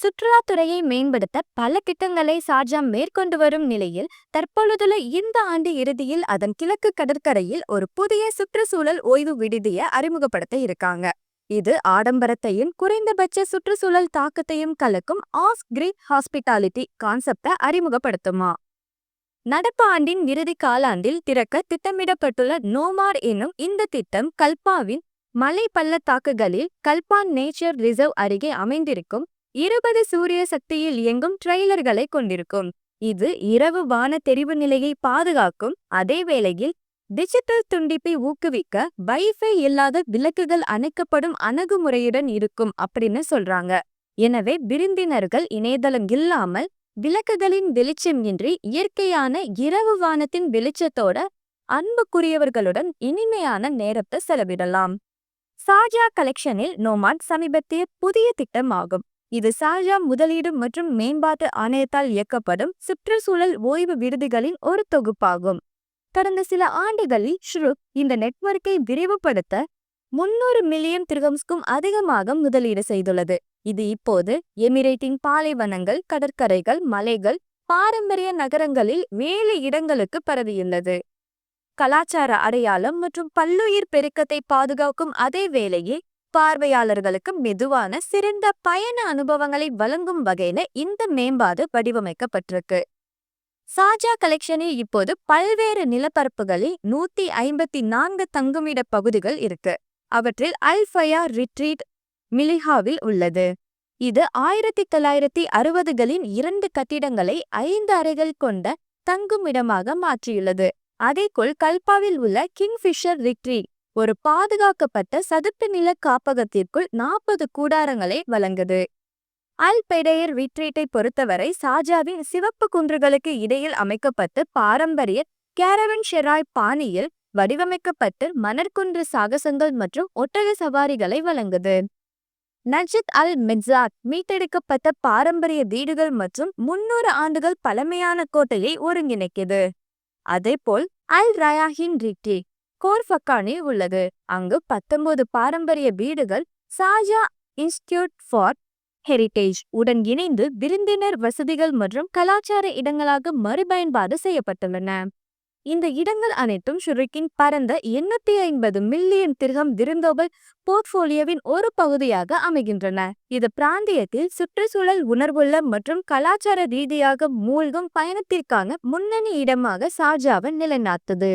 சுற்றுலாத்துறையை மேம்படுத்த பல திட்டங்களை சார்ஜா மேற்கொண்டு வரும் நிலையில் தற்பொழுதுள்ள இந்த ஆண்டு இறுதியில் அதன் கிழக்கு கடற்கரையில் ஒரு புதிய சுற்றுச்சூழல் ஓய்வு விடுதியை அறிமுகப்படுத்த இருக்காங்க. இது ஆடம்பரத்தையும் குறைந்தபட்ச சுற்றுச்சூழல் தாக்கத்தையும் கலக்கும் ஆஸ் கிரிட் ஹாஸ்பிட்டாலிட்டி கான்செப்டை அறிமுகப்படுத்துமா. நடப்பு ஆண்டின் இறுதி காலாண்டில் திறக்க திட்டமிடப்பட்டுள்ள நோமார் என்னும் இந்த திட்டம் கல்பாவின் மலை பள்ளத்தாக்குகளில் கல்பான் நேச்சர் ரிசர்வ் அருகே அமைந்திருக்கும் இருபது சூரிய சக்தியில் இயங்கும் ட்ரெய்லர்களை கொண்டிருக்கும். இது இரவு வான தெரிவு நிலையை பாதுகாக்கும். அதே வேளையில் டிஜிட்டல் துண்டிப்பை ஊக்குவிக்க வைஃபை இல்லாத விளக்குகள் அணைக்கப்படும் அணுகுமுறையுடன் இருக்கும் அப்படின்னு சொல்றாங்க. எனவே விருந்தினர்கள் இணையதளம் இல்லாமல் விளக்குகளின் வெளிச்சம் இன்றி இயற்கையான இரவு வானத்தின் வெளிச்சத்தோட அன்புக்குரியவர்களுடன் இனிமையான நேரத்தை செலவிடலாம். சாஜா கலெக்ஷனில் நோமாட் சமீபத்திய புதிய திட்டம் ஆகும் இது சாஜா முதலீடு மற்றும் மேம்பாட்டு ஆணையத்தால் இயக்கப்படும் சுற்றுச்சூழல் ஓய்வு விடுதிகளின் ஒரு தொகுப்பாகும். கடந்த சில ஆண்டுகளில் ஷ்ருக் இந்த நெட்வொர்க்கை விரிவுபடுத்த முன்னூறு மில்லியன் திரகம்ஸ்க்கும் அதிகமாக முதலீடு செய்துள்ளது. இது இப்போது எமிரேட்டின் பாலைவனங்கள் கடற்கரைகள் மலைகள் பாரம்பரிய நகரங்களில் வேலை இடங்களுக்கு பரவியுள்ளது. கலாச்சார அடையாளம் மற்றும் பல்லுயிர் பெருக்கத்தை பாதுகாக்கும் அதே வேளையில் பார்வையாளர்களுக்கு மெதுவான சிறந்த பயண அனுபவங்களை வழங்கும் வகையில இந்த மேம்பாடு வடிவமைக்கப்பட்டிருக்கு. சாஜா கலெக்ஷனில் இப்போது பல்வேறு நிலப்பரப்புகளில் நூத்தி ஐம்பத்தி நான்கு தங்குமிட பகுதிகள் இருக்கு. அவற்றில் அல்ஃபயா ரிட்ரீட் மிலிஹாவில் உள்ளது. இது ஆயிரத்தி தொள்ளாயிரத்தி அறுபதுகளின் இரண்டு கட்டிடங்களை ஐந்து அறைகள் கொண்ட தங்குமிடமாக மாற்றியுள்ளது. அதேபோல் கல்பாவில் உள்ள கிங்ஃபிஷர் ரிட்ரீட் ஒரு பாதுகாக்கப்பட்ட சதுப்பு நில காப்பகத்திற்குள் நாற்பது கூடாரங்களை வழங்குது. அல் பெடையர் ரிட்ரீட்டை பொறுத்தவரை சாஜாவின் சிவப்பு குன்றுகளுக்கு இடையில் அமைக்கப்பட்டு பாரம்பரிய கேரவன் ஷெராய் பாணியில் வடிவமைக்கப்பட்டு மணற்குன்று சாகசங்கள் மற்றும் ஒட்டக சவாரிகளை வழங்குது. நஜித் அல் மிட்சாத் மீட்டெடுக்கப்பட்ட பாரம்பரிய வீடுகள் மற்றும் முன்னூறு ஆண்டுகள் பழமையான கோட்டையை ஒருங்கிணைக்குது. அதேபோல் அல் ரயாஹின் ரிட்டி கோர்ஃபக்கானில் உள்ளது. அங்கு பத்தொன்பது பாரம்பரிய வீடுகள் சாஜா இன்ஸ்டியூட் ஃபார் ஹெரிட்டேஜ் உடன் இணைந்து விருந்தினர் வசதிகள் மற்றும் கலாச்சார இடங்களாக மறுபயன்பாடு செய்யப்பட்டுள்ளன. இந்த இடங்கள் அனைத்தும் ஷுரிக்கின் பரந்த எண்ணூத்தி ஐம்பது மில்லியன் திருகம் விருந்தோபல் போர்ட்ஃபோலியோவின் ஒரு பகுதியாக அமைகின்றன. இது பிராந்தியத்தில் சுற்றுச்சூழல் உணர்வுள்ள மற்றும் கலாச்சார ரீதியாக மூழ்கும் பயணத்திற்கான முன்னணி இடமாக சாஜாவை நிலைநாட்டுது.